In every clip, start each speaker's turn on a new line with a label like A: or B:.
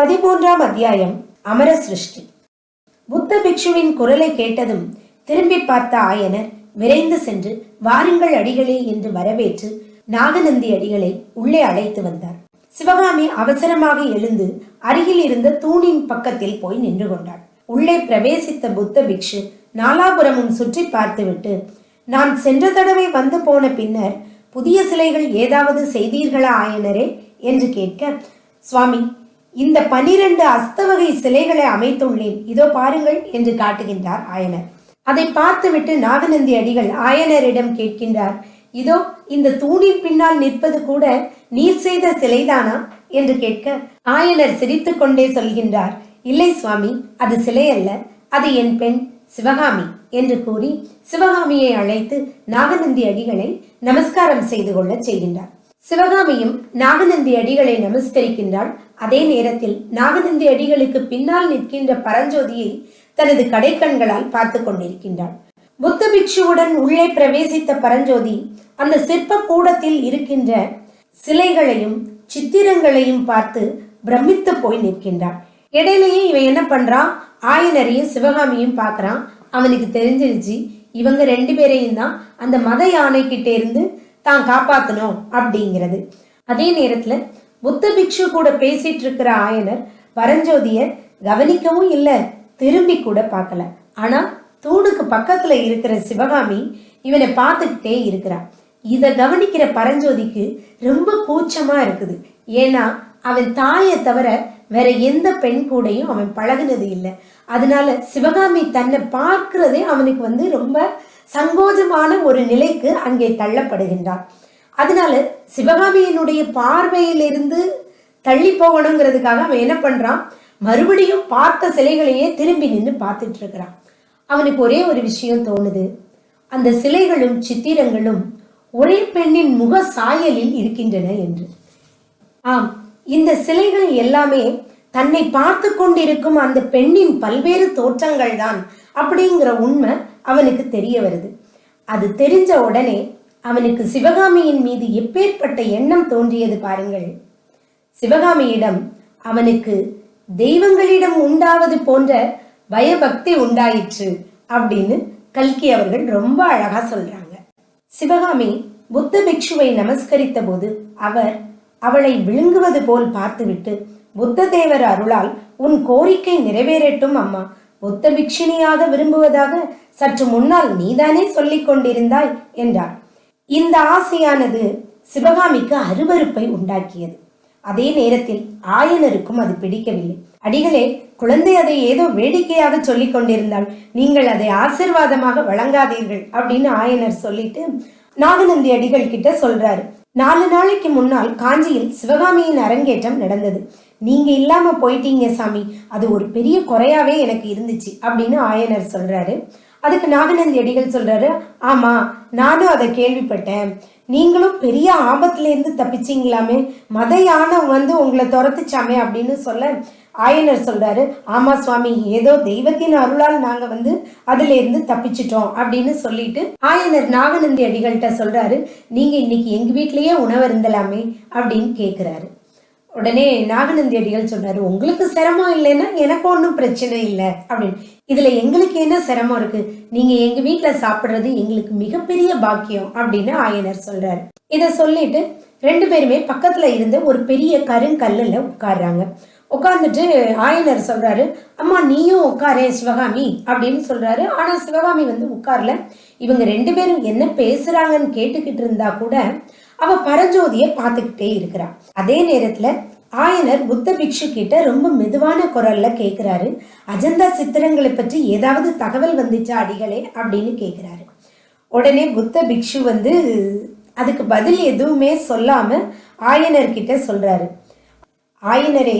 A: பதிமூன்றாம் அத்தியாயம் அமர சிருஷ்டி புத்த பிக்ஷுவின் குரலை கேட்டதும் திரும்பி பார்த்த ஆயனர் விரைந்து சென்று வாருங்கள் அடிகளே என்று வரவேற்று நாகநந்தி அடிகளை உள்ளே அழைத்து வந்தார். சிவகாமி அவசரமாக எழுந்து அருகில் இருந்த தூணின் பக்கத்தில் போய் நின்று கொண்டாள். உள்ளே பிரவேசித்த புத்த பிக்ஷு நாலாபுரமும் சுற்றி பார்த்துவிட்டு நான் சென்ற தடவை வந்து போன பின்னர் புதிய சிலைகள் ஏதாவது செய்தீர்களா ஆயனரே? என்று கேட்க சுவாமி இந்த பனிரெண்டு அஸ்தவகை சிலைகளை அமைத்துள்ளேன். இதோ பாருங்கள் என்று காட்டுகின்றார் ஆயனர். அதை பார்த்துவிட்டு நாகநந்தி அடிகள் ஆயனரிடம் கேட்கின்றார் இதோ இந்த தூணின் பின்னால் நிற்பது கூட நீர் செய்த சிலைதானா? என்று கேட்க ஆயனர் சிரித்துக் கொண்டே சொல்கின்றார் இல்லை சுவாமி அது சிலை அல்ல அது என் பெண் சிவகாமி என்று கூறி சிவகாமியை அழைத்து நாகநந்தி அடிகளை நமஸ்காரம் செய்து கொள்ள செய்கின்றார். சிவகாமியும் நாகநந்தி அடிகளை நமஸ்கரிக்கின்றாள். அதே நேரத்தில் நாகநந்தி அடிகளுக்கு பின்னால் நிற்கின்ற பரஞ்சோதியை தனது கடைக்கண்களால் பார்த்து கொண்டிருக்கின்றாள். புத்த பிக்ஷுவுடன் உள்ளே பிரவேசித்த பரஞ்சோதி அந்த சிற்ப கூடத்தில் இருக்கின்ற சிலைகளையும் சித்திரங்களையும் பார்த்து பிரமித்து போய் நிற்கின்றான் இடையிலேயே இவன் என்ன பண்றான்? ஆயனரையும் சிவகாமியும் பார்க்கறான். அவனுக்கு தெரிஞ்சிருச்சு இவங்க ரெண்டு பேரையும் தான் அந்த மத யானை கிட்ட இருந்து தான் காப்பாத்தணும் அப்படிங்கிறது. அதே நேரத்துல புத்த பிக்ஷு கூட பேசிட்டு இருக்கிற ஆயனர் பரஞ்சோதிய கவனிக்கவும் இல்லை திரும்பி கூட பார்க்கல. ஆனா தூணுக்கு பக்கத்துல இருக்கிற சிவகாமி இவனை பார்த்துக்கிட்டே இருக்கிறான் இத கவனிக்கிற பரஞ்சோதிக்கு ரொம்ப கூச்சமா இருக்குது. ஏன்னா அவன் தாயை தவிர வேற எந்த பெண் கூடயும் அவன் பழகுனது இல்லை. அதனால சிவகாமி தன்னை பார்க்கிறதே அவனுக்கு வந்து ரொம்ப சங்கோஜமான ஒரு நிலைக்கு அங்கே தள்ளப்படுகின்றான் அதனால சிவகாமியினுடைய பார்வையிலிருந்து தள்ளி போகணுங்கிறதுக்காக அவன் என்ன பண்றான்? மறுபடியும் பார்த்த சிலைகளையே திரும்பி நின்று பார்த்துட்டு இருக்கிறான் அவனுக்கு ஒரே ஒரு விஷயம் தோணுது. அந்த சிலைகளும் சித்திரங்களும் ஒரே பெண்ணின் முக சாயலில் இருக்கின்றன என்று. ஆம் இந்த சிலைகள் எல்லாமே தன்னை பார்த்து கொண்டிருக்கும் அந்த பெண்ணின் பல்வேறு தோற்றங்கள் தான் அப்படிங்கிற உண்மை அவனுக்கு தெரிய வருது. அது தெரிஞ்ச உடனே அவனுக்கு சிவகாமியின் மீது எப்பேற்பட்ட எண்ணம் தோன்றியது பாருங்கள். சிவகாமியிடம் அவனுக்கு தெய்வங்களிடம் உண்டாவது போன்ற பயபக்தி உண்டாயிற்று அப்படின்னு கல்கி அவர்கள் ரொம்ப அழகா சொல்றாங்க. சிவகாமி புத்த பிக்ஷுவை நமஸ்கரித்த போது அவர் அவளை விழுங்குவது போல் பார்த்துவிட்டு புத்த தேவர் அருளால் உன் கோரிக்கை நிறைவேறட்டும் அம்மா. புத்த பிக்ஷினியாக விரும்புவதாக சற்று முன்னால் நீதானே சொல்லிக் கொண்டிருந்தாய் என்றார். இந்த ஆசையானது சிவகாமிக்கு அருவருப்பை உண்டாக்கியது. அதே நேரத்தில் ஆயனருக்கும் அது பிடிக்கவில்லை. அடிகளே குழந்தை அதை ஏதோ வேடிக்கையாக சொல்லிக் கொண்டிருந்தால் நீங்கள் அதை ஆசிர்வாதமாக வழங்காதீர்கள் அப்படின்னு ஆயனர் சொல்லிட்டு நாகநந்தி அடிகள் கிட்ட சொல்றாரு. நாலு நாளைக்கு முன்னால் காஞ்சியில் சிவகாமியின் அரங்கேற்றம் நடந்தது. நீங்க இல்லாம போயிட்டீங்க சாமி. அது ஒரு பெரிய குறையாவே எனக்கு இருந்துச்சு அப்படின்னு ஆயனர் சொல்றாரு. அதுக்கு நாகநந்தி அடிகள் சொல்றாரு ஆமா நானும் அதை கேள்விப்பட்டேன். நீங்களும் பெரிய ஆபத்துல இருந்து தப்பிச்சீங்களாமே மத யானை வந்து உங்களை துரத்துச்சாமே அப்படின்னு சொல்ல ஆயனர் சொல்றாரு ஆமா சுவாமி ஏதோ தெய்வத்தின் அருளால் நாங்க வந்து அதுல இருந்து தப்பிச்சிட்டோம் அப்படின்னு சொல்லிட்டு ஆயனர் நாகநந்தி அடிகள்கிட்ட சொல்றாரு நீங்க இன்னைக்கு எங்க வீட்லயே உணவு இருந்தலாமே அப்படின்னு கேக்குறாரு. உடனே நாகநந்தி அடிகள் சொல்றாரு உங்களுக்கு சிரமம் இல்லைன்னா எனக்கு ஒன்றும் பிரச்சனை இல்லை அப்படின்னு. இதுல எங்களுக்கு என்ன சிரமம் இருக்கு? நீங்க எங்க வீட்டுல சாப்பிடுறது எங்களுக்கு மிகப்பெரிய பாக்கியம் அப்படின்னு ஆயனர் சொல்றாரு. இதை சொல்லிட்டு ரெண்டு பேருமே பக்கத்துல இருந்த ஒரு பெரிய கருங்கல்லுல உட்கார்றாங்க. உட்காந்துட்டு ஆயனர் சொல்றாரு அம்மா நீயும் உட்காரே சிவகாமி அப்படின்னு சொல்றாரு. ஆனா சிவகாமி வந்து உட்கார்ல. இவங்க ரெண்டு பேரும் என்ன பேசுறாங்கன்னு கேட்டுக்கிட்டு இருந்தா கூட அவ பரஞ்சோதிய பார்த்துக்கிட்டே இருக்கிறா. அதே நேரத்துல ஆயனர் புத்த பிக்ஷு கிட்ட ரொம்ப மெதுவான குரல்ல கேக்குறாரு. அஜந்தா சித்திரங்களை பற்றி ஏதாவது தகவல் வந்துச்சா அடிகளே அப்படின்னு கேக்குறாரு. உடனே புத்த பிக்ஷு வந்து அதுக்கு பதில் எதுவுமே சொல்லாம ஆயனர்கிட்ட சொல்றாரு. ஆயனரே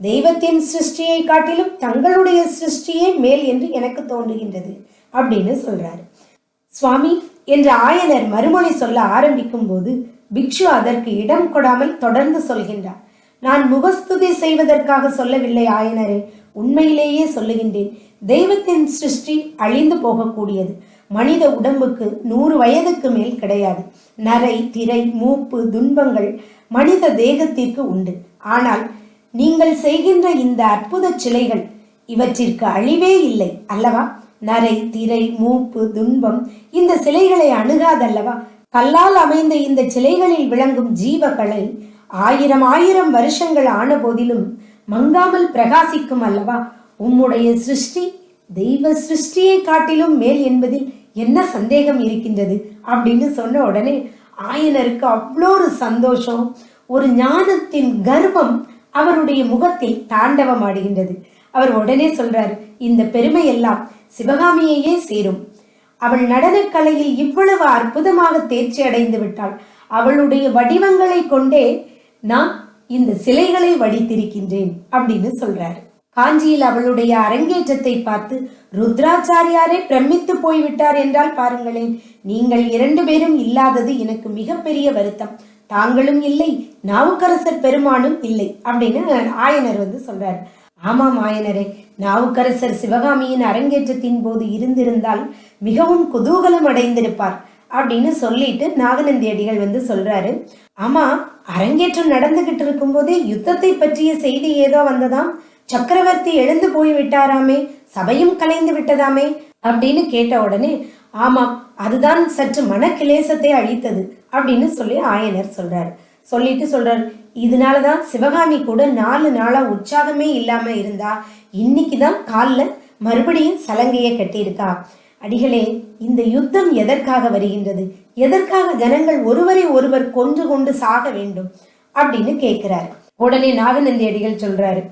A: தெய்வத்தின் சிருஷ்டியை காட்டிலும் தங்களுடைய சிருஷ்டியே மேல் என்று எனக்கு தோன்றுகின்றது அப்படின்னு சொல்றாரு. சுவாமி என்ற ஆயனர் மறுமொழி சொல்ல ஆரம்பிக்கும் போது பிக்ஷு அதற்கு இடம் கொடாமல் தொடர்ந்து சொல்கின்றார். நான் முகஸ்துதி செய்வதற்காக சொல்லவில்லை ஆயனரே உண்மையிலேயே சொல்லுகின்றேன். தெய்வத்தின் சிருஷ்டி அழிந்து போகக்கூடியது. மனித உடம்புக்கு நூறு வயதுக்கு மேல் கிடையாது. நரை திரை மூப்பு துன்பங்கள் மனித தேகத்திற்கு உண்டு. ஆனால் நீங்கள் செய்கின்ற இந்த அற்புத சிலைகள் இவற்றிற்கு அழிவே இல்லை அல்லவா? நரை திரை மூப்பு துன்பம் இந்த சிலைகளை அணுகாதல்லவா? கல்லால் அமைந்த இந்த சிலைகளில் விளங்கும் ஜீவகலை ஆயிரம் ஆயிரம் வருஷங்கள் ஆன போதிலும் மங்காமல் பிரகாசிக்கும் அல்லவா? உம்முடைய சிருஷ்டி தெய்வ சிருஷ்டியை காட்டிலும் மேல் என்பதில் என்ன சந்தேகம் இருக்கின்றது? அப்படின்னு சொன்ன உடனே ஆயனருக்கு அவ்வளோ ஒரு சந்தோஷம் ஒரு ஞானத்தின் கர்வம் அவருடைய முகத்தில் தாண்டவம் ஆடுகின்றது அவர் உடனே சொல்றாரு இந்த பெருமை எல்லாம் சிவகாமியையே சேரும். அவள் நடனக் கலையில் இவ்வளவு அற்புதமாக தேர்ச்சி அடைந்து விட்டாள். அவளுடைய வடிவங்களை கொண்டே நான் இந்த சிலைகளை வடித்திருக்கின்றேன் அப்படின்னு சொல்றாரு. காஞ்சியில் அவளுடைய அரங்கேற்றத்தை பார்த்து ருத்ராச்சாரியாரே பிரமித்து போய்விட்டார் என்றால் பாருங்களேன் நீங்கள் இரண்டு பேரும் இல்லாதது எனக்கு மிகப்பெரிய வருத்தம். தாங்களும் இல்லை நாவுக்கரசர் பெருமானும் இல்லை அப்படின்னு ஆயனர் வந்து சொல்றார். ஆமாம் ஆயனரே நாவுக்கரசர் சிவகாமியின் அரங்கேற்றத்தின் போது இருந்திருந்தால் மிகவும் குதூகலம் அடைந்திருப்பார் அப்படின்னு சொல்லிட்டு நாகநந்தி அடிகள் வந்து சொல்றாரு. ஆமா அரங்கேற்றம் நடந்துகிட்டு இருக்கும்போதே யுத்தத்தை பற்றிய செய்தி ஏதோ வந்ததாம். சக்கரவர்த்தி எழுந்து போய் விட்டாராமே சபையும் கலைந்து விட்டதாமே அப்படின்னு கேட்ட உடனே ஆமாம் அதுதான் சற்று மனக்கிலேசத்தை அழித்தது அப்படின்னு சொல்லி ஆயனர் சொல்றாரு. சொல்லிட்டு சொல்றாரு இதனாலதான் சிவகாமி கூட நாலு நாளா உற்சாகமே இல்லாம இருந்தா இன்னைக்குதான் காலில் மறுபடியும் சலங்கையை கட்டியிருக்கா. அடிகளே இந்த யுத்தம் எதற்காக வருகின்றது? எதற்காக ஜனங்கள் ஒருவரை ஒருவர் கொன்று கொண்டு சாக வேண்டும்? அப்படின்னு கேட்கிறாரு. உடனே நாகநந்தி அடிகள் சொல்றாரு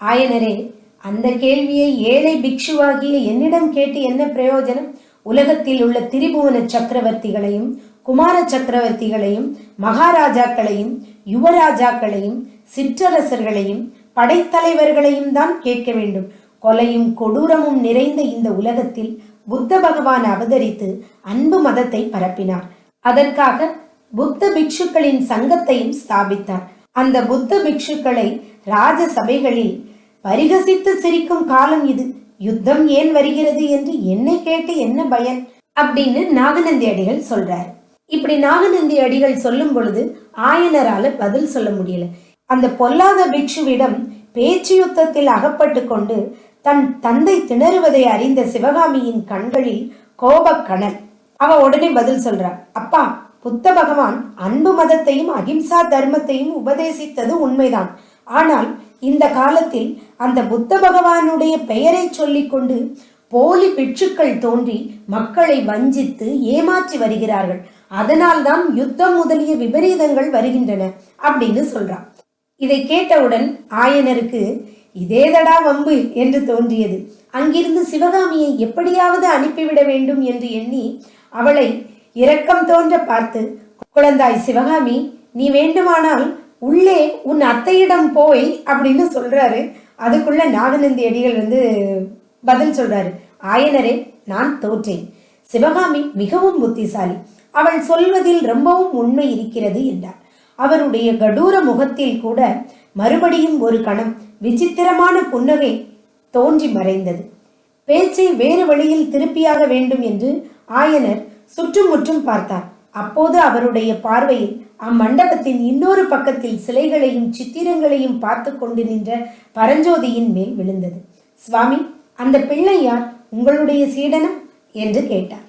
A: ஆயனரே அந்த கேள்வியை ஏழை பிக்ஷுவாகிய என்னிடம் கேட்டு என்ன பிரயோஜனம்? உலகத்தில் உள்ள திரிபுவன சக்கரவர்த்திகளையும் குமார சக்கரவர்த்திகளையும் மகாராஜாக்களையும் யுவராஜாக்களையும் சிற்றரசர்களையும் படைத்தலைவர்களையும் தான் கேட்க வேண்டும். கொலையும் கொடூரமும் நிறைந்த இந்த உலகத்தில் புத்த பகவான் அவதரித்து அன்பு மதத்தை பரப்பினார். அதற்காக புத்த பிக்ஷுக்களின் சங்கத்தையும் ஸ்தாபித்தார். அந்த புத்த பிக்ஷுக்களை ராஜ சபைகளில் பரிகசித்து சிரிக்கும் காலம் இது. யுத்தம் ஏன் வருகிறது என்று என்னை கேட்டு என்ன பயன்? அப்படின்னு நாகநந்தி அடிகள் சொல்றாரு. இப்படி நாகநந்தி அடிகள் சொல்லும் பொழுது ஆயனரால பதில் சொல்ல முடியல. அந்த பொல்லாத பிக்ஷுவிடம் பேச்சு யுத்தத்தில் அகப்பட்டு கொண்டு தன் தந்தை திணறுவதை அறிந்த சிவகாமியின் கண்களில் கோபக்கணல் அவ உடனே பதில் சொல்றா அப்பா புத்த பகவான் அன்பு மதத்தையும் அகிம்சா தர்மத்தையும் உபதேசித்தது உண்மைதான். ஆனால் இந்த காலத்தில் அந்த புத்த பகவானுடைய பெயரை சொல்லிக்கொண்டு போலி பிட்சுக்கள் தோன்றி மக்களை வஞ்சித்து ஏமாற்றி வருகிறார்கள். அதனால்தான் யுத்தம் முதலிய விபரீதங்கள் வருகின்றன அப்படின்னு சொல்றான் இதை கேட்டவுடன் ஆயனருக்கு இதேதடா வம்பு என்று தோன்றியது. அங்கிருந்து சிவகாமியை எப்படியாவது அனுப்பிவிட வேண்டும் என்று எண்ணி அவளை இரக்கம் தோன்ற பார்த்து குழந்தாய் சிவகாமி நீ வேண்டுமானால் உள்ளே உன் அத்தையிடம் போய் அப்படின்னு சொல்றாரு. அதுக்குள்ள நாகநந்தி அடிகள் வந்து பதில் சொல்றாரு. ஆயனரே நான் தோற்றேன். சிவகாமி மிகவும் புத்திசாலி. அவள் சொல்வதில் ரொம்பவும் உண்மை இருக்கிறது என்றார். அவருடைய கடூர முகத்தில் கூட மறுபடியும் ஒரு கணம் விசித்திரமான புன்னகை தோன்றி மறைந்தது. பேச்சை வேறு வழியில் திருப்பியாக வேண்டும் என்று ஆயனர் சுற்றுமுற்றும் பார்த்தார். அப்போது அவருடைய பார்வையில் அம்மண்டபத்தின் இன்னொரு பக்கத்தில் சிலைகளையும் சித்திரங்களையும் பார்த்து கொண்டு நின்ற பரஞ்சோதியின் மேல் விழுந்தது. சுவாமி அந்த பிள்ளை யார் உங்களுடைய சீடனா? என்று கேட்டார்.